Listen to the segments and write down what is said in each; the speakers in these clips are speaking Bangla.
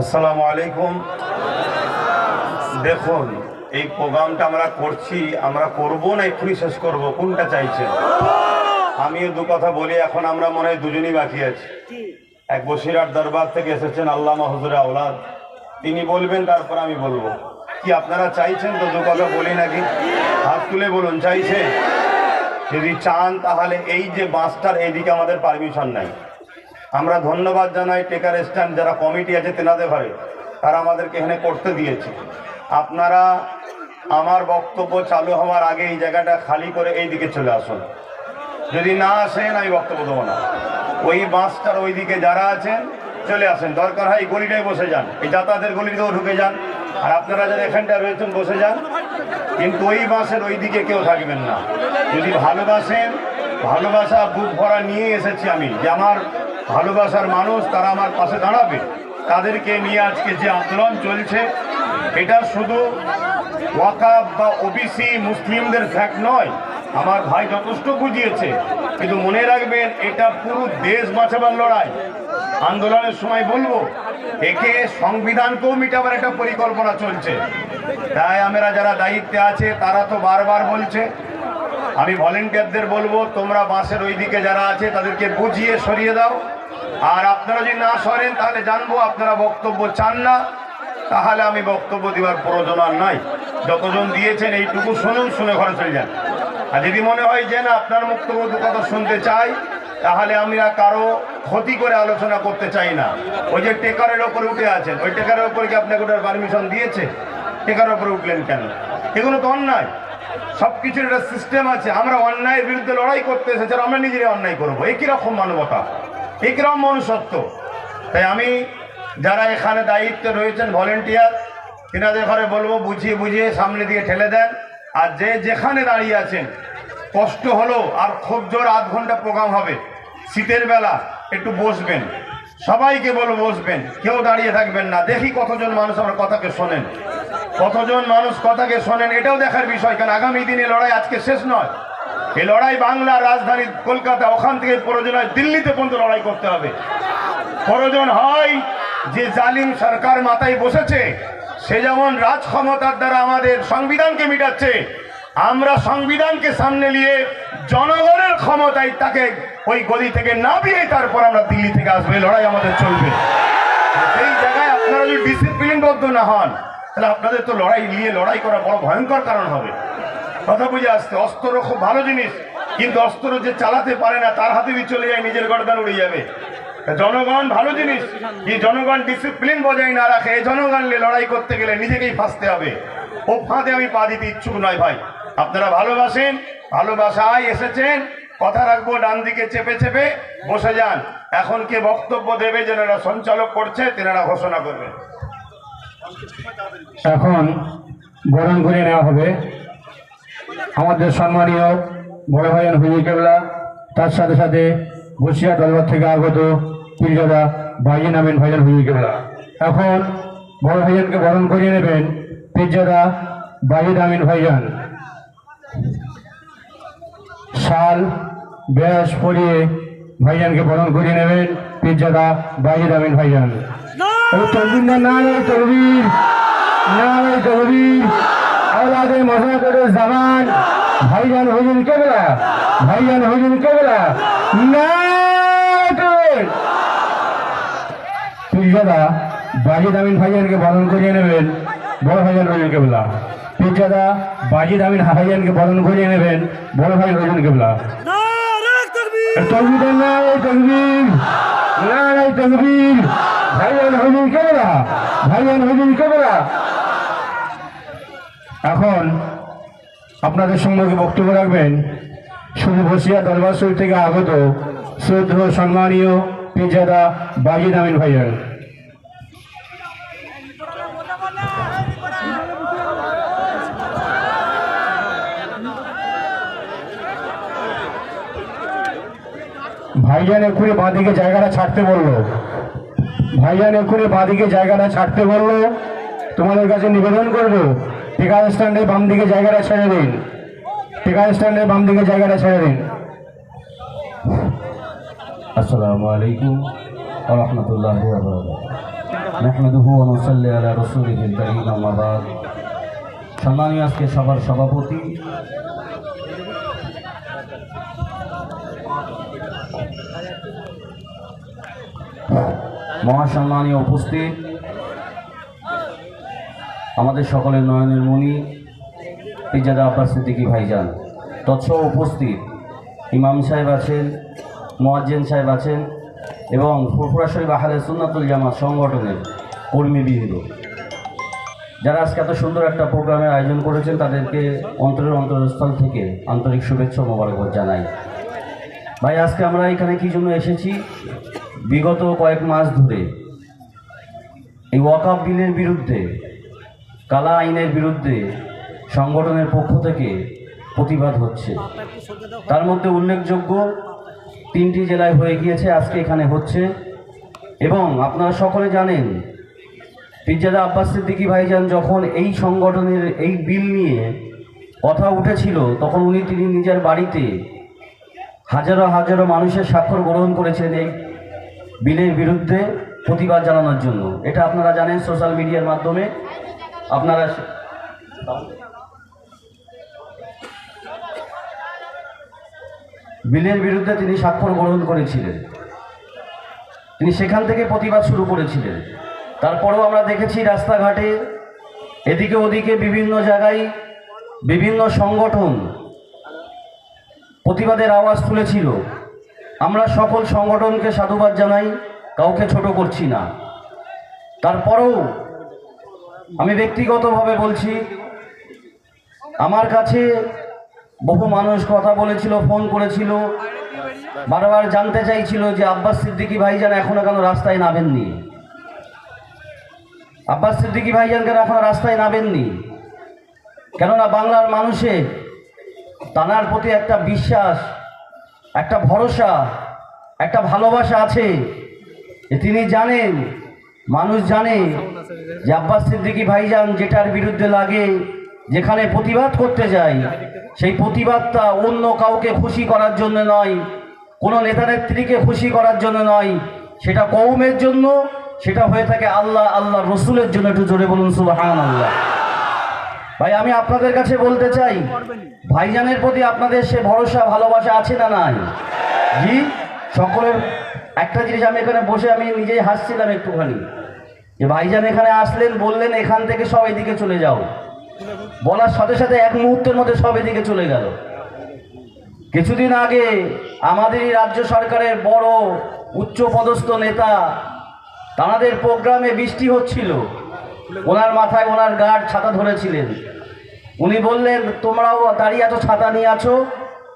আসসালামু আলাইকুম। দেখুন, এই প্রোগ্রামটা আমরা করছি, আমরা করব না, এক্ষুনি শেষ করব? কোনটা চাইছেন? আমিও দু কথা বলি, এখন আমরা মনে হয় দুজনই বাকি আছি। এক বসিরহাট দরবার থেকে এসেছেন আল্লাহ হজরে আওলাদ। তিনি বলবেন, তারপর আমি বলব। কি আপনারা চাইছেন তো দু কথা বলি নাকি? হাত তুলে বলুন, চাইছে? যদি চান, তাহলে এই যে বাসটার এইদিকে আমাদের পারমিশন নাই। আমরা ধন্যবাদ জানাই টেকার স্ট্যান্ড যারা কমিটি আছে তেনাদের ঘরে। তারা আমাদেরকে এখানে করতে দিয়েছে। আপনারা আমার বক্তব্য চালু হওয়ার আগে এই জায়গাটা খালি করে এই দিকে চলে আসুন। যদি না আসেন, আমি বক্তব্য দেবো না। ওই বাসটার ওই দিকে যারা আছেন, চলে আসেন। দরকার হয় এই গলিটায় বসে যান। এই যাতায়াতের গলিতেও ঢুকে যান। আর আপনারা যারা এখানটা রয়েছেন, বসে যান। কিন্তু ওই বাসের ওই দিকে কেউ থাকবেন না। যদি ভালোবাসেন, ভালোবাসা বুক ভরা নিয়ে এসেছি আমি যে আমার ভালোবাসার মানুষ তারা আমার পাশে দাঁড়াবে। তাদেরকে নিয়ে আজকে যে আন্দোলন চলছে, এটা শুধু ওয়াকাব বা ওবিসি মুসলিমদের ফ্যাক্ট নয়, আমার ভাই যথেষ্ট বুঝিয়েছে। কিন্তু মনে রাখবেন, এটা পুরো দেশ বাঁচাবার লড়াই। আন্দোলনের সময় বলব, একে সংবিধানকেও মিটাবার একটা পরিকল্পনা চলছে। তাই আমরা যারা দায়িত্বে আছে, তারা তো বারবার বলছে আমি ভলেন্টিয়ারদের বলব, তোমরা বাসের ওই দিকে যারা আছে, তাদেরকে বুঝিয়ে সরিয়ে দাও। আর আপনারা যদি না সরেন, তাহলে জানব আপনারা বক্তব্য চান না। তাহলে আমি বক্তব্য দেওয়ার প্রয়োজন আর নাই। যতজন দিয়েছেন, এইটুকু শুনুন, শুনে ঘরে চলে যান। আর যদি মনে হয় যে, না, আপনার বক্তব্য দু কথা শুনতে চাই, তাহলে আমরা কারও ক্ষতি করে আলোচনা করতে চাই না। ওই যে টেকারের ওপরে উঠে আছেন, ওই টেকারের ওপরে কি আপনাকে ওটার পারমিশন দিয়েছে? টেকারের ওপরে উঠলেন কেন? এগুলো তো অন্যায়। সব কিছুর একটা সিস্টেম আছে। আমরা অন্যায়ের বিরুদ্ধে লড়াই করতে এসেছি আমরা নিজেরাই অন্যায় করব। এই কীরকম মানবতা এই কীরকম মনুষ্যত্ব। তাই আমি যারা এখানে দায়িত্বে রয়েছেন ভলেন্টিয়ার তিনাদের ঘরে বলব, বুঝিয়ে বুঝিয়ে সামনে দিয়ে ঠেলে দেন। আর যে যেখানে দাঁড়িয়ে আছেন, কষ্ট হলো আর খুব জোর আধ ঘণ্টা প্রোগ্রাম হবে। শীতের বেলা একটু বসবেন। সবাইকে বলব, বসবেন। কেউ দাঁড়িয়ে থাকবেন না। দেখি কতজন মানুষ আমার কথাকে শোনেন। কতজন মানুষ কথাকে শোনেন, এটাও দেখার বিষয়, কারণ আগামী দিনে লড়াই আজকে শেষ নয়। এই লড়াই বাংলার রাজধানী কলকাতা, ওখান থেকে প্রয়োজন হয় দিল্লিতে পর্যন্ত লড়াই করতে হবে। প্রয়োজন হয় যে জালিম সরকার মাথায় বসেছে, সে যেমন রাজ ক্ষমতার দ্বারা আমাদের সংবিধানকে মিটাচ্ছে, আমরা সংবিধানকে সামনে নিয়ে জনগণের ক্ষমতায় তাকে ওই গদি থেকে না নামিয়ে তারপর আমরা দিল্লি থেকে আসব, লড়াই আমাদের চলবে। সেই জায়গায় আপনারা যদি ডিসিপ্লিনবদ্ধ না হন তাহলে আপনাদের তো লড়াই নিয়ে লড়াই করা বড় ভয়ঙ্কর কারণ হবে। কথা বুঝে আসতে অস্ত্র খুব ভালো জিনিস, কিন্তু অস্ত্র যে চালাতে পারে না, তার হাতে দিয়ে চলে যায়, নিজের গর্দান উড়ে যাবে। জনগণ ভালো জিনিস যে জনগণ ডিসিপ্লিন বজায় না রাখে, এই জনগণ লড়াই করতে গেলে নিজেকেই ফাঁসতে হবে। ও ফাঁদে আমি পা দিতে ইচ্ছুক নয় ভাই। আপনারা ভালোবাসেন, ভালোবাসায় এসেছেন, কথা রাখব, ডান দিকে চেপে চেপে, বসে যান। এখন কে বক্তব্য দেবে, যেনারা সঞ্চালক করছে, তেনারা ঘোষণা করবে এখন বরণ করে নেওয়া হবে। আমাদের সম্মানীয় বড় ভাইয়ান হুজুর কেবলা তার সাথে সাথে বসিয়া দলবার থেকে আগত পীরজাদা ভাইজান আমিন ভাইজান হুজুর কেবলা এখন বড় ভাইজানকে বরণ করিয়ে নেবেন পীরজাদা বাইজিদ আমিন ভাইজান। শাল ব্যাস পরিয়ে ভাইজানকে বরণ করিয়ে নেবেন পীরজাদা বাইজিদ আমিন ভাইজান। তকবীর না নারে তকবীর নারে তকবীর আওলাদে মশাকর জামান ভাইজান হুজুর কেবলা ভাইজান হুজুর কেবলা পিজাদা বাজিদ আমিন ভাইজানকে বরণ করিয়ে নেবেন বড় ভাইজান হুজুর কেবলা পিজাদা বাজিদ আমিন ভাইজানকে বরণ করিয়ে নেবেন বড় ভাই হুজুর কেবলা তকবীর নারে তকবীর। নারে তকবীর। ভাইজান হুজুর কেবলা ভাইজান হুজুর কেবলা। এখন আপনাদের সম্মুখে বক্তব্য রাখবেন? শুধু বসিয়া দরবার শরীফ থেকে আগত শ্রদ্ধ সম্মানীয় পিজাদা বাজিদ আমিন ভাইজান ভাইজান এক্ষুনি বাঁদিকে জায়গাটা ছাড়তে বলল। ভাইজান এক্ষুনি বাঁদিকে জায়গাটা ছাড়তে বলল। তোমাদের কাছে নিবেদন করব, টিকার স্ট্যান্ডে বাম দিকে জায়গাটা ছেড়ে দিন। টিকার স্ট্যান্ডে বাম দিকে জায়গাটা ছেড়ে দিন। আসসালামু আলাইকুম রহমতুল্লাহ নাহমাদুহু ওয়া নুসাল্লি সম্মানীয় আজকে সবার সভাপতি মহাসম্মানীয় উপস্থিত। আমাদের সকলের নয়নের মণি, পিজাদা আব্বাস সিদ্দিকী ভাইজান। তৎসহ উপস্থিত ইমাম সাহেব আছেন, মোয়াজ্জেন সাহেব আছেন এবং ফুরফুরা শরীফ আহলে সুন্নাতুল জামাত সংগঠনের কর্মীবৃন্দ। যারা আজকে এত সুন্দর একটা প্রোগ্রামের আয়োজন করেছেন, তাদেরকে অন্তরের অন্তরস্থল থেকে আন্তরিক শুভেচ্ছা মোবারকবাদ জানাই। ভাই, আজকে আমরা এখানে কি জন্য এসেছি? বিগত কয়েক মাস ধরে এই ওয়াকাপ বিলের বিরুদ্ধে, কালা আইনের বিরুদ্ধে সংগঠনের পক্ষ থেকে প্রতিবাদ হচ্ছে। তার মধ্যে উল্লেখযোগ্য তিনটি জেলায় হয়ে গিয়েছে, আজকে এখানে হচ্ছে। এবং আপনারা সকলে জানেন, পিজ্জাদা আব্বাস সিদ্দিকী ভাইজান যখন এই সংগঠনের এই বিল নিয়ে কথা উঠেছিল, তখন উনি তিনি নিজের বাড়িতে হাজারো হাজারো মানুষের স্বাক্ষর গ্রহণ করেছেন। এই বিলের বিরুদ্ধে প্রতিবাদ জানানোর জন্য। এটা আপনারা জানেন সোশ্যাল মিডিয়ার মাধ্যমে। আপনারা বিলের বিরুদ্ধে তিনি স্বাক্ষর গ্রহণ করেছিলেন। তিনি সেখান থেকে প্রতিবাদ শুরু করেছিলেন। তারপরেও আমরা দেখেছি রাস্তাঘাটে এদিকে ওদিকে বিভিন্ন জায়গায় বিভিন্ন সংগঠন প্রতিবাদের আওয়াজ তুলেছিল। আমরা সকল সংগঠনকে সাধুবাদ জানাই, কাউকে ছোট করছি না। তারপরেও আমি ব্যক্তিগতভাবে বলছি, আমার কাছে বহু মানুষ কথা বলেছিল, ফোন করেছিল, বারবার জানতে চাইছিল যে আব্বাস সিদ্দিকী ভাইজান এখনও কেন রাস্তায় নামেননি। আব্বাস সিদ্দিকী ভাইজান কেন এখনও রাস্তায় নামেননি? কেননা বাংলার মানুষের তানার প্রতি একটা বিশ্বাস একটা ভরসা, একটা ভালোবাসা আছে। তিনি জানেন, মানুষ জানে যে আব্বাস সিদ্দিকী ভাইজান যেটার বিরুদ্ধে লাগে, যেখানে প্রতিবাদ করতে যায়, সেই প্রতিবাদটা অন্য কাউকে খুশি করার জন্য নয়, কোনো নেতা নেত্রীকে খুশি করার জন্য নয়। সেটা কৌমের জন্য, সেটা হয়ে থাকে আল্লাহ আল্লাহ রসুলের জন্য। একটু জোরে বলুন সুবাহান আল্লাহ ভাই, আমি আপনাদের কাছে বলতে চাই, ভাইজানের প্রতি আপনাদের সে ভরসা, ভালোবাসা আছে না নাই? জি, সকলের একটা জিনিস আমি এখানে বসে আমি নিজেই হাসছিলাম একটুখানি। যে ভাইজান এখানে আসলেন, বললেন, এখান থেকে সব এদিকে চলে যাও। বলার সাথে সাথে এক মুহূর্তের মধ্যে সব এদিকে চলে গেল। কিছুদিন আগে আমাদেরই রাজ্য সরকারের বড় উচ্চ পদস্থ নেতা, তাঁদের প্রোগ্রামে বৃষ্টি হচ্ছিল। ওনার মাথায় ওনার গার্ড ছাতা ধরেছিলেন। উনি বললেন, তোমরাও দাঁড়িয়ে আছো, ছাতা নিয়ে আছো,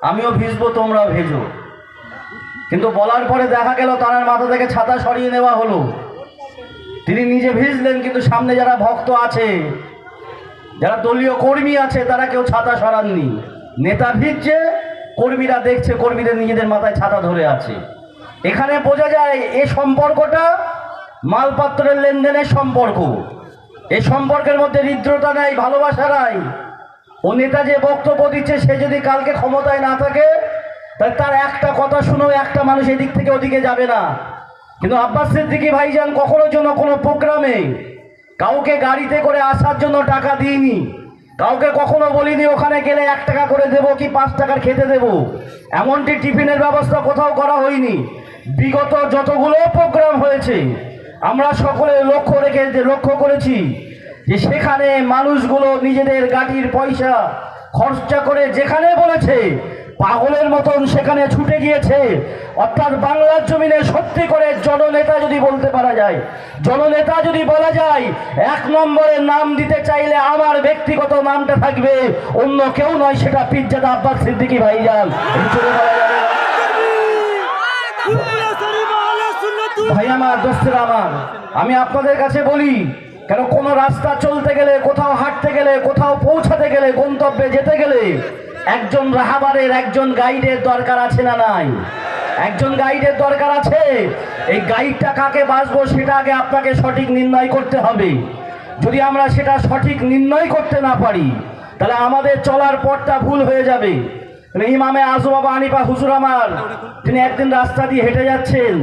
আমিও ভিজবো, তোমরাও ভেজো। কিন্তু বলার পরে দেখা গেল তার মাথা থেকে ছাতা সরিয়ে নেওয়া হলো। তিনি নিজে ভিজলেন, কিন্তু সামনে যারা ভক্ত আছে, যারা দলীয় কর্মী আছে, তারা কেউ ছাতা সরাননি। নেতা ভিজছে, কর্মীরা দেখছে, কর্মীদের নিজেদের মাথায় ছাতা ধরে আছে। এখানে বোঝা যায়, এ সম্পর্কটা মালপাত্রের লেনদেনের সম্পর্ক। এই সম্পর্কের মধ্যে হৃদ্রতা নাই, ভালোবাসা নাই। ও নেতা যে বক্তব্য দিচ্ছে, সে যদি কালকে ক্ষমতায় না থাকে, তাহলে তার একটা কথা শুনেও একটা মানুষ এদিক থেকে ওদিকে যাবে না। কিন্তু আব্বাস সিদ্দিকী ভাইজান কখনো জন্য কোনো প্রোগ্রামে কাউকে গাড়িতে করে আসার জন্য টাকা দিইনি। কাউকে কখনো বলিনি, ওখানে গেলে এক টাকা করে দেবো কি পাঁচ টাকার খেতে দেবো? এমনটি টিফিনের ব্যবস্থা কোথাও করা হয়নি। বিগত যতগুলো প্রোগ্রাম হয়েছে আমরা সকলে লক্ষ্য রেখে যে লক্ষ্য করেছি যে সেখানে মানুষগুলো নিজেদের গাড়ির পয়সা খরচা করে যেখানে বলেছে পাগলের মতন সেখানে ছুটে গিয়েছে। অর্থাৎ বাংলার জমিনে সত্যি করে জননেতা যদি বলতে পারা যায়, জননেতা যদি বলা যায়, এক নম্বরের নাম দিতে চাইলে আমার ব্যক্তিগত নামটা থাকবে, অন্য কেউ নয় সেটা পিজ্জাদা আব্বাস সিদ্দিকী ভাইজান একটু জোরে বলা যাবে না? ভাই আমার, দোস্তেরা আমার, আমি আপনাদের কাছে বলি, কেন কোনো রাস্তা চলতে গেলে, কোথাও হাঁটতে গেলে, কোথাও পৌঁছাতে গেলে, গন্তব্যে যেতে গেলে, একজন রাহাবারের, একজন গাইডের দরকার আছে না নাই? একজন গাইডের দরকার আছে? এই গাইডটা কাকে বাঁচবো সেটা আগে আপনাকে সঠিক নির্ণয় করতে হবে। যদি আমরা সেটা সঠিক নির্ণয় করতে না পারি, তাহলে আমাদের চলার পথটা ভুল হয়ে যাবে। ইমামে আজম বাবা আনিফা হুজুর আমার, তিনি একদিন রাস্তা দিয়ে হেঁটে যাচ্ছেন।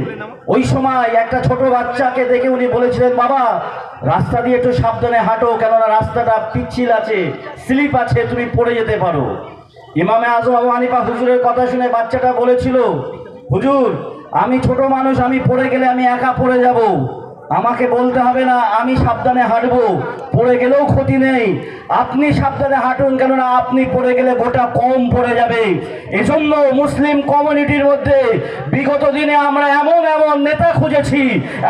ওই সময় একটা ছোট বাচ্চাকে দেখে উনি বলেছিলেন, বাবা, রাস্তা দিয়ে একটু সাবধানে হাঁটো, কেননা রাস্তাটা পিচ্ছিল আছে, স্লিপ আছে, তুমি পড়ে যেতে পারো। ইমামে আজম হানিফা হুজুরের কথা শুনে বাচ্চাটা বলেছিল, হুজুর, আমি ছোট মানুষ, আমি পড়ে গেলে আমি একা পড়ে যাব। আমাকে বলতে হবে না, আমি সাবধানে হাঁটবো। পড়ে গেলেও ক্ষতি নেই। আপনি সাবধানে হাঁটুন, কেননা আপনি পড়ে গেলে গোটা কম পড়ে যাবে। এজন্য মুসলিম কমিউনিটির মধ্যে বিগত দিনে আমরা এমন এমন নেতা খুঁজেছি,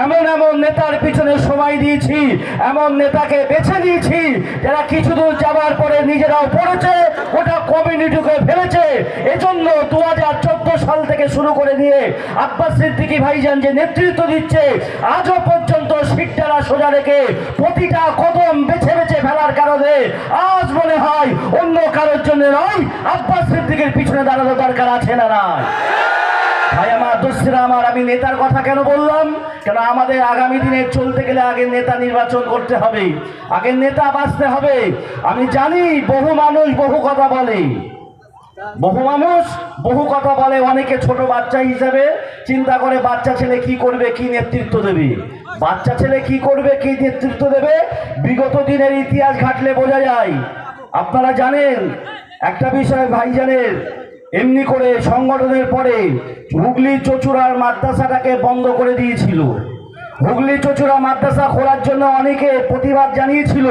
এমন এমন নেতার পিছনে সময় দিয়েছি, এমন নেতাকে বেছে নিয়েছি, যারা কিছু দূর যাবার পরে নিজেরাও পড়েছে, গোটা কমিউনিটিকে ফেলেছে। এজন্য দু হাজার চোদ্দ সাল থেকে শুরু করে দিয়ে আব্বাস সিদ্দিকী ভাইজান যে নেতৃত্ব দিচ্ছে, আজও পর্যন্ত সিটটারা সোজা রেখে প্রতিটা কদম বেছে বেছে ফেলার কারণে আজ মনে হয় অন্য কারোর জন্য নয়, আব্বাস সিদ্দিকের পিছনে দাঁড়ানো দরকার আছে না না ভাই দোস্তিরা আমার আমি নেতার কথা কেন বললাম? কেন আমাদের আগামী দিনে চলতে গেলে আগে নেতা নির্বাচন করতে হবে? আগে নেতা বাঁচতে হবে? আমি জানি বহু মানুষ বহু কথা বলে। বহু মানুষ বহু কথা বলে, অনেকে ছোট বাচ্চা হিসাবে চিন্তা করে বাচ্চা ছেলে কি করবে, কি নেতৃত্ব দেবে? বাচ্চা ছেলে কি করবে, কি নেতৃত্ব দেবে? বিগত দিনের ইতিহাস ঘাটলে বোঝা যায়। আপনারা জানেন, একটা বিষয় ভাইজানের এমনি করে সংগঠনের পরে হুগলি চচুরার মাদ্রাসাটাকে বন্ধ করে দিয়েছিল। হুগলি চচুরা মাদ্রাসা খোলার জন্য অনেকে প্রতিবাদ জানিয়েছিল,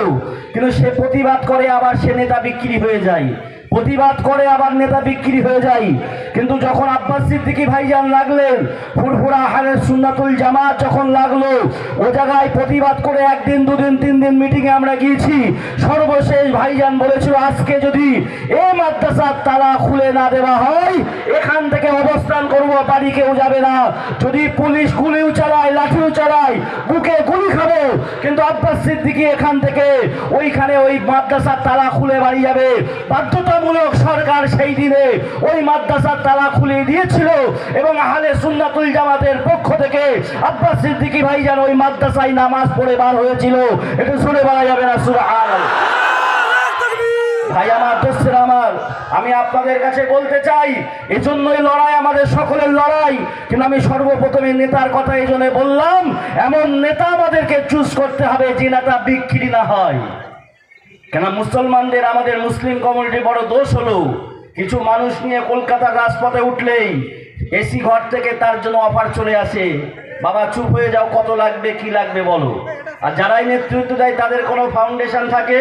কিন্তু সে প্রতিবাদ করে আবার সে নেতা বিক্রি হয়ে যায়। প্রতিবাদ করে আবার নেতা বিক্রি হয়ে যায়। কিন্তু যখন আব্বাস সিদ্দিকি ভাইজান লাগলেন, ফুরফুরা হারের সুন্নাতুল জামাত যখন লাগল, ও জায়গায় প্রতিবাদ করে একদিন, দুদিন, তিন দিন মিটিংয়ে আমরা গিয়েছি। সর্বশেষ ভাইজান বলেছিল, আজকে যদি এ মাদ্রাসার তালা খুলে না দেওয়া হয়, এখান থেকে অবস্থান করব বাড়ি কেউ যাবে না। যদি পুলিশ গুলিও চালায়, লাঠিও চালায়, বুকে গুলি খাব। কিন্তু আব্বাস সিদ্দিকি এখান থেকে ওইখানে ওই মাদ্রাসার তালা খুলে বাড়ি যাবে। বাধ্যতামূলক সরকার সেই দিনে ওই মাদ্রাসার তালা খুলে দিয়েছিল এবং আহলে সুন্নাতুল জামাতের পক্ষ থেকে আব্বাস সিদ্দিকি যেন ওই মাদ্রাসায় নামাজ পড়ে বার হয়েছিল। এটা শুনে বলা যাবে না, সুবহানাল্লাহ। ভাই, আমার দোস্তের আমার, আমি আপনাদের কাছে বলতে চাই, এজন্যই লড়াই আমাদের সকলের লড়াই। কিন্তু আমি সর্বপ্রথমে নেতার কথা এই জন্য বললাম, এমন নেতা আমাদেরকে চুজ করতে হবে যে নেতা বিক্রি না হয়। কেন মুসলমানদের আমাদের মুসলিম কমিউনিটি বড় দোষ হলো, কিছু মানুষ নিয়ে কলকাতার রাজপথে উঠলেই এসি ঘর থেকে তার জন্য অফার চলে আসে। বাবা, চুপ হয়ে যাও, কত লাগবে, কি লাগবে বলো। আর যারাই নেতৃত্ব দেয়, তাদের কোনো ফাউন্ডেশন থাকে,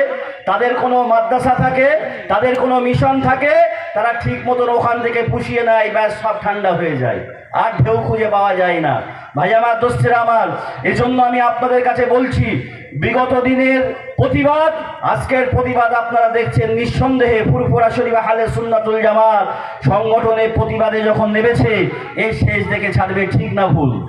তাদের কোনো মাদ্রাসা থাকে, তাদের কোনো মিশন থাকে, তারা ঠিক মতন ওখান থেকে পুষিয়ে নেয়, ব্যাস, সব ঠান্ডা হয়ে যায়। আর ঢেউ খুঁজে পাওয়া যায় না। ভাই, আমার দোস্তের, আমার এই জন্য আমি আপনাদের কাছে বলছি বিগত দিনের প্রতিবাদ, আজকের প্রতিবাদ আপনারা দেখছেন নিঃসন্দেহে ফুরফুরা শরীফ হালে সুন্নাতুল জামাত সংগঠনের প্রতিবাদে যখন নেমেছে এই শেষ দেখে ছাড়বে ঠিক না ভুল?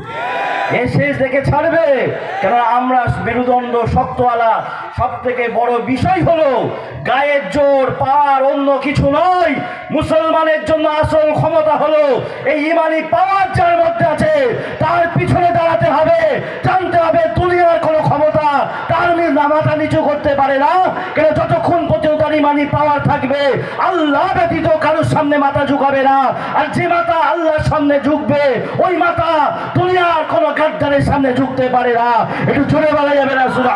এ শেষ দেখে ছাড়বে? কেন আমরা মেরুদণ্ড শক্তওয়ালা সব থেকে বড় বিষয় হলো গায়ের জোর, পাওয়ার অন্য কিছু নয়। মুসলমানের জন্য আসল ক্ষমতা হলো এই ইমানি পাওয়ার যার মধ্যে আছে তার পিছনে দাঁড়াতে হবে জানতে হবে দুনিয়ার কোনো ক্ষমতা তার মি- মাথা নিচু করতে পারে না। কেন যতক্ষণ পর্যন্ত ইমানি পাওয়ার থাকবে, আল্লাহ ব্যতীত কারোর সামনে মাথা ঝুঁকাবে না। আর যে মাথা আল্লাহর সামনে ঝুঁকবে, ওই মাথা দুনিয়ার কোনো গাদ্দারের সামনে ঝুঁকতে পারে না। একটু জোরে বলা যাবে না শুধু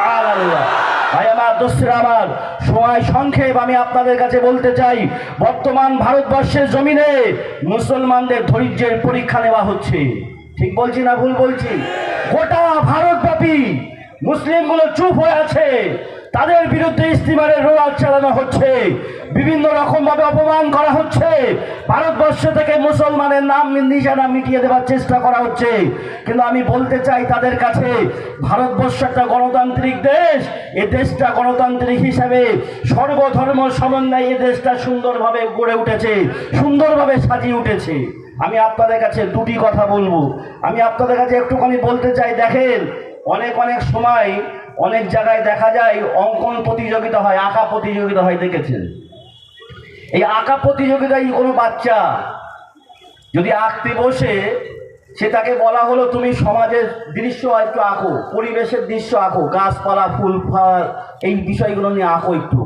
ভাই আমার দোস্তের আমার, সময় সংক্ষেপ আমি আপনাদের কাছে বলতে চাই, বর্তমান ভারতবর্ষের জমিনে মুসলমানদের ধৈর্যের পরীক্ষা নেওয়া হচ্ছে। ঠিক বলছি না ভুল বলছি? গোটা ভারতব্যাপী মুসলিমগুলো চুপ হয়ে আছে। তাদের বিরুদ্ধে ইস্তিমারের রোয়াজ চালানো হচ্ছে। বিভিন্ন রকম ভাবে অপমান করা হচ্ছে। ভারতবর্ষ থেকে মুসলমানের নাম নিশানা মিটিয়ে দেওয়ার চেষ্টা করা হচ্ছে। কিন্তু আমি বলতে চাই তাদের কাছে, ভারতবর্ষ একটা গণতান্ত্রিক দেশ। এ দেশটা গণতান্ত্রিক হিসাবে সর্বধর্ম সমন্বয়ে এ দেশটা সুন্দরভাবে গড়ে উঠেছে, সুন্দরভাবে সাজিয়ে উঠেছে। আমি আপনাদের কাছে দুটি কথা বলব। আমি আপনাদের কাছে একটুখানি বলতে চাই, দেখেন অনেক অনেক সময় অনেক জায়গায় দেখা যায় অঙ্কন প্রতিযোগিতা হয়, আঁকা প্রতিযোগিতা হয়, দেখেছেন? এই আঁকা প্রতিযোগিতায় কোনো বাচ্চা যদি আঁকতে বসে, সে তাকে বলা হলো, তুমি সমাজের দৃশ্য একটু আঁকো, পরিবেশের দৃশ্য আঁকো, গাছপালা, ফুল, ফল, এই বিষয়গুলো নিয়ে আঁকো একটু।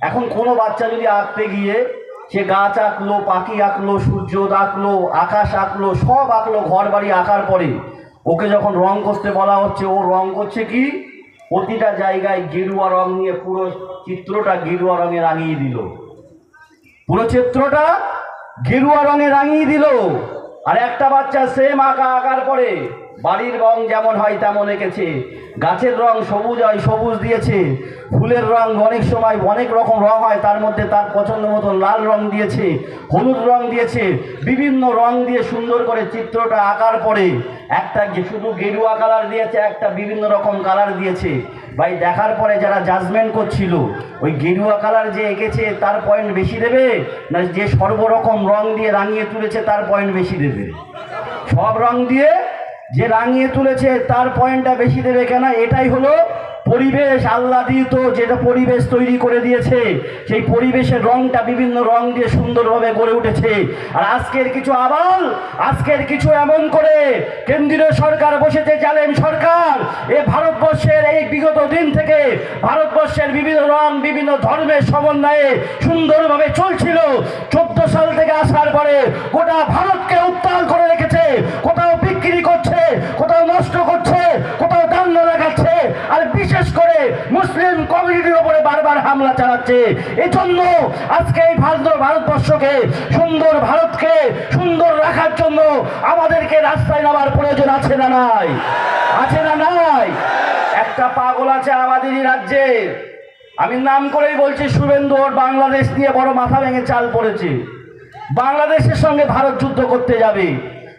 এখন কোনো বাচ্চা যদি আঁকতে গিয়ে, সে গাছ আঁকলো, পাখি আঁকলো সূর্য আঁকলো, আকাশ আঁকলো, সব আঁকলো ঘর বাড়ি আঁকার পরে ওকে যখন রং করতে বলা হচ্ছে, ও রং করছে কি? প্রতিটা জায়গায় গেরুয়া রং নিয়ে পুরো চিত্রটা গেরুয়া রঙে রাঙিয়ে দিল। পুরো চিত্রটা গেরুয়া রঙে রাঙিয়ে দিল। আর একটা বাচ্চা সেম আঁকা আঁকার পরে বাড়ির রং যেমন হয় তেমন এঁকেছে। গাছের রং সবুজ হয়, সবুজ দিয়েছে। ফুলের রং অনেক সময় অনেক রকম রং হয়, তার মধ্যে তার পছন্দ মতো লাল রং দিয়েছে, হলুদ রং দিয়েছে, বিভিন্ন রং দিয়ে সুন্দর করে চিত্রটা আঁকার পরে একটা শুধু গেরুয়া কালার দিয়েছে, একটা বিভিন্ন রকম কালার দিয়েছে। ভাই, দেখার পরে যারা জাজমেন্ট করছিল, ওই গেরুয়া কালার যে এঁকেছে তার পয়েন্ট বেশি দেবে? না যে সর্বরকম রং দিয়ে রাঙিয়ে তুলেছে তার পয়েন্ট বেশি দেবে? সব রং দিয়ে যে রাঙিয়ে তুলেছে, তার পয়েন্টটা বেশি দেবে কেন? এটাই হলো পরিবেশ। আহ্লাদিত যেটা পরিবেশ তৈরি করে দিয়েছে, সেই পরিবেশের রংটা বিভিন্ন রং দিয়ে সুন্দরভাবে গড়ে উঠেছে। আর আজকের কিছু আবাল, আজকের কিছু এমন করে, কেন্দ্রীয় সরকার বসেছে, জালেম সরকার। এ ভারতবর্ষের এই বিগত দিন থেকে ভারতবর্ষের বিভিন্ন রং, বিভিন্ন ধর্মের সমন্বয়ে সুন্দরভাবে চলছিল। চোদ্দ সাল থেকে আসার পরে গোটা ভারতকে উত্তাল করে রেখেছে কোথাও বিক্রি করছে কোথাও নষ্ট করছে, কোথাও দাঙ্গ লাগাচ্ছে, আর বিশেষ করে মুসলিম কমিউনিটির উপরে বারবার হামলা চালাচ্ছে। এই জন্য আজকে এই ভারত ভারতবর্ষকে সুন্দর ভারতকে সুন্দর রাখার জন্য আমাদেরকে রাস্তায় নামার প্রয়োজন আছে না নাই? আছে না নাই? একটা পাগল আছে আমাদেরই রাজ্যে। আমি নাম করেই বলছি, শুভেন্দু বাংলাদেশ নিয়ে বড় মাথা ভেঙে চাল পড়েছে। বাংলাদেশের সঙ্গে ভারত যুদ্ধ করতে যাবে।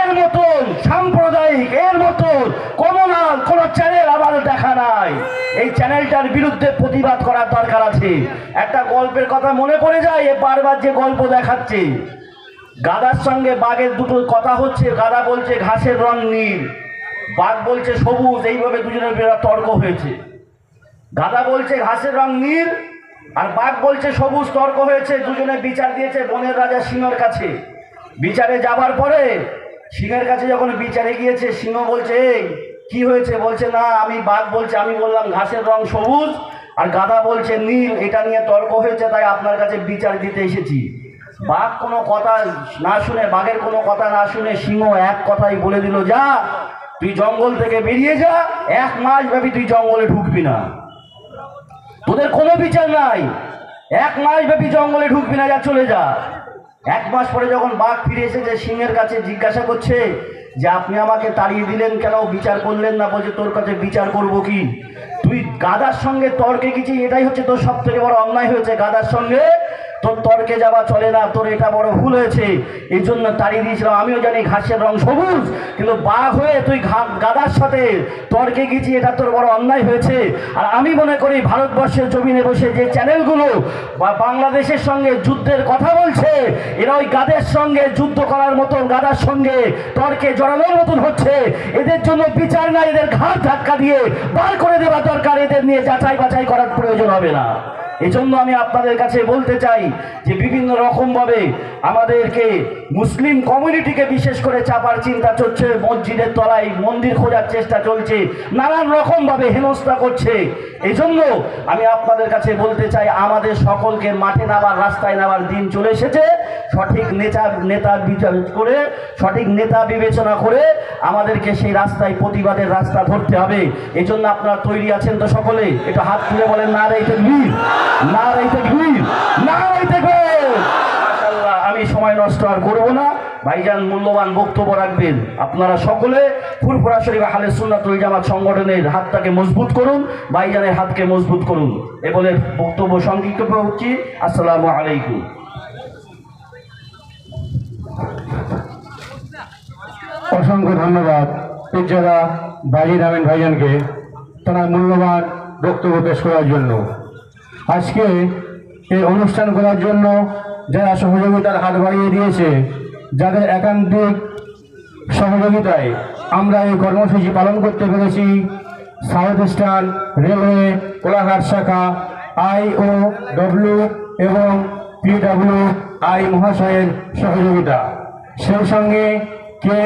এর মতন সাম্প্রদায়িক, এর মতন কমনাল কোন চ্যানেল আমার দেখা নাই। এই চ্যানেলটার বিরুদ্ধে প্রতিবাদ করার দরকার আছে। একটা গল্পের কথা মনে পড়ে যায়, এ বারবার যে গল্প দেখাচ্ছে। গাদার সঙ্গে বাঘের দুটো কথা হচ্ছে, গাদা বলছে ঘাসের রং নীল, বাঘ বলছে সবুজ, এইভাবে দুজনের বেরা তর্ক হয়েছে। গাদা বলছে ঘাসের রং নীল, আর বাঘ বলছে সবুজ তর্ক হয়েছে, দুজনে বিচার দিয়েছে বনের রাজা সিংহর কাছে। বিচারে যাবার পরে সিংহের কাছে যখন বিচারে গিয়েছে, সিংহ বলছে, এই, কি হয়েছে? বলছে, না, আমি বাঘ বলছে, আমি বললাম, ঘাসের রং সবুজ। আর গাদা বলছে, নীল, এটা নিয়ে তর্ক হয়েছে, তাই আপনার কাছে বিচার দিতে এসেছি। বাঘ কোনো কথা না শুনে, বাঘের কোনো কথা না শুনে সিংহ এক কথাই বলে দিল, যা, তুই জঙ্গল থেকে বেরিয়ে যা, এক মাস ব্যাপী তুই জঙ্গলে ঢুকবি না। তোদের কোনো বিচার নাই। এক মাস ব্যাপী জঙ্গলে ঢুকবি না, যা, চলে যা। এক মাস পরে যখন বাঘ ফিরে এসেছে, সিংহের কাছে জিজ্ঞাসা করছে যে, আপনি আমাকে তাড়িয়ে দিলেন কেন? বিচার করলেন না বলছে তোর কাছে বিচার করব কি? তুই গাদার সঙ্গে তর্কে গেছি এটাই হচ্ছে তোর সব থেকে বড় অন্যায় হয়েছে গাদার সঙ্গে। তোর তর্কে যাওয়া চলে না, তোর এটা বড় ভুল হয়েছে। এই জন্য তাড়িয়ে দিয়েছিলাম আমিও জানি ঘাসের রং সবুজ, কিন্তু বাঘ হয়ে তুই গাদার সাথে তর্কে গেছি, এটা তোর বড় অন্যায় হয়েছে। আর আমি মনে করি ভারতবর্ষের জমিনে বসে যে চ্যানেলগুলো বা বাংলাদেশের সঙ্গে যুদ্ধের কথা বলছে, এরা ওই গাদের সঙ্গে যুদ্ধ করার মতন, গাদার সঙ্গে তর্কে জড়ানোর মতন হচ্ছে। এদের জন্য বিচার না এদের ঘাট ধাক্কা দিয়ে বার করে দেওয়া দরকার, এদের নিয়ে যাচাই বাছাই করার প্রয়োজন হবে না। এজন্য আমি আপনাদের কাছে বলতে চাই যে বিভিন্ন রকমভাবে আমাদেরকে মুসলিম কমিউনিটিকে বিশেষ করে চাপার চিন্তা চলছে, মসজিদের তলায় মন্দির খোঁজার চেষ্টা চলছে, নানান রকমভাবে হেনস্থা করছে। এজন্য আমি আপনাদের কাছে বলতে চাই, আমাদের সকলকে মাঠে নামার, রাস্তায় নামার দিন চলে এসেছে। সঠিক নেতা নেতা বিচার করে, সঠিক নেতা বিবেচনা করে আমাদেরকে সেই রাস্তায় প্রতিবাদের রাস্তা ধরতে হবে। এজন্য আপনারা তৈরি আছেন তো সকলে? এটা হাত তুলে বলেন, না রাইতে ভিড় না রাইতে না রাইতে আমি সময় নষ্ট আর করব না। ভাইজান মূল্যবান বক্তব্য রাখবেন। আপনারা সকলে ফুরফুরা শরীফ হালে সুন্নাতুল জামাত সংগঠনের হাতটাকে মজবুত করুন, ভাইজানের হাতকে মজবুত করুন। এ বলে বক্তব্য সংক্ষিপ্ত হচ্ছি আসসালামু আলাইকুম। অসংখ্য ধন্যবাদ। পিজ্জাদা বাজির আমিন ভাইজানকে, তারা মূল্যবান বক্তব্য পেশ করার জন্য। আজকে এই অনুষ্ঠান করার জন্য যারা সহযোগিতার হাত বাড়িয়ে দিয়েছে, যাদের একান্তিক সহযোগিতায় আমরা এই কর্মসূচি পালন করতে পেরেছি, সাউথ ইস্টার্ন রেলওয়ে, কোলাঘাট শাখা, আই ও ডব্লিউ এবং পিডব্লিউ আই মহাশয়ের সহযোগিতা। সেই সঙ্গে কে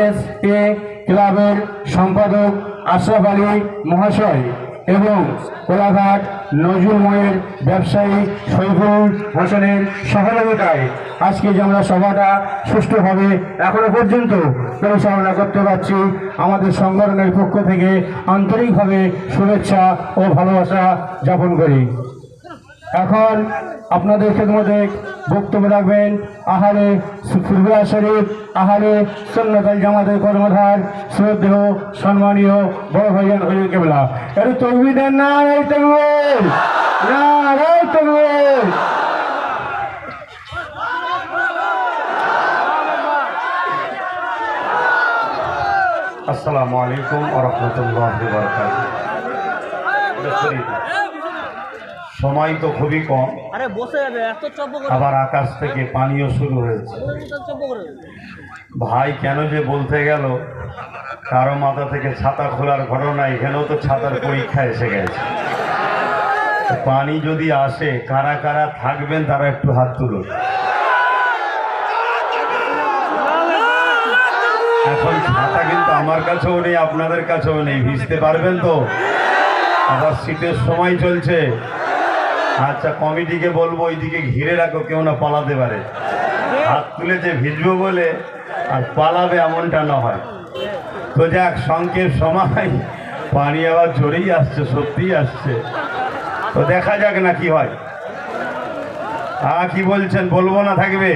এস এ ক্লাবের সম্পাদক আশরাফ আলী মহাশয় এবং কোলাঘাট নজরুলময়ের ব্যবসায়ী সৈফুল হোসেনের সহযোগিতায় আজকে যে আমরা সভাটা সুষ্ঠুভাবে এখনও পর্যন্ত পরিচালনা করতে পারছি, আমাদের সংগঠনের পক্ষ থেকে আন্তরিকভাবে শুভেচ্ছা ও ভালোবাসা যাপন করি। এখন আপনাদের খেদমতে বক্তব্য রাখবেন আহারে ফুরফুরা শরীফ, আহারে সন্ন্যতাল জামাতের কর্মধার শ্রদ্ধেয়, সম্মানীয় বড় ভাইজান হরিণ কেবলা। এর তকবিদের না না আসসালামু আলাইকুম আরহামতুল্লাহ সময় তো খুবই কম। আরে বসে যাবে এত আবার আকাশ থেকে পানিও শুরু হয়েছে। ভাই কেন যে বলতে গেল কারও মাথা থেকে ছাতা খোলার ঘটনা এখানেও তো ছাতার পরীক্ষা এসে গেছে। পানি যদি আসে কারা কারা থাকবেন তারা একটু হাত তুলুন। এখন ছাতা কিন্তু আমার কাছেও নেই আপনাদের কাছেও নেই ভিজতে পারবেন তো? আবার শীতের সময় চলছে। আচ্ছা কমিটিকে বলব, ওইদিকে ঘিরে রাখো, কেউ না পালাতে পারে। হাত তুলেছে ভিজবো বলে, আর পালাবে এমনটা না হয়। তো যাক সংক্ষেপ সময়, পানি আবার জোরেই আসছে, সত্যিই আসছে। তো দেখা যাক না কি হয়। হ্যাঁ কি বলছেন, বলব না থাকবে?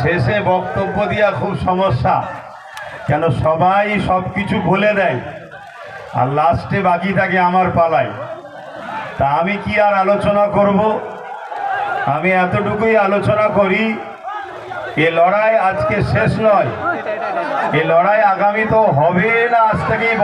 শেষে বক্তব্য দেওয়া খুব সমস্যা। কেন সবাই সব কিছু বলে দেয়, আর লাস্টে বাকি থাকে আমার পালায়। তা আমি কি আর আলোচনা করব? আমি এতটুকুই আলোচনা করি, এ লড়াই আজকে শেষ নয়। এ লড়াই আগামী তো হবে না, আজ থেকেই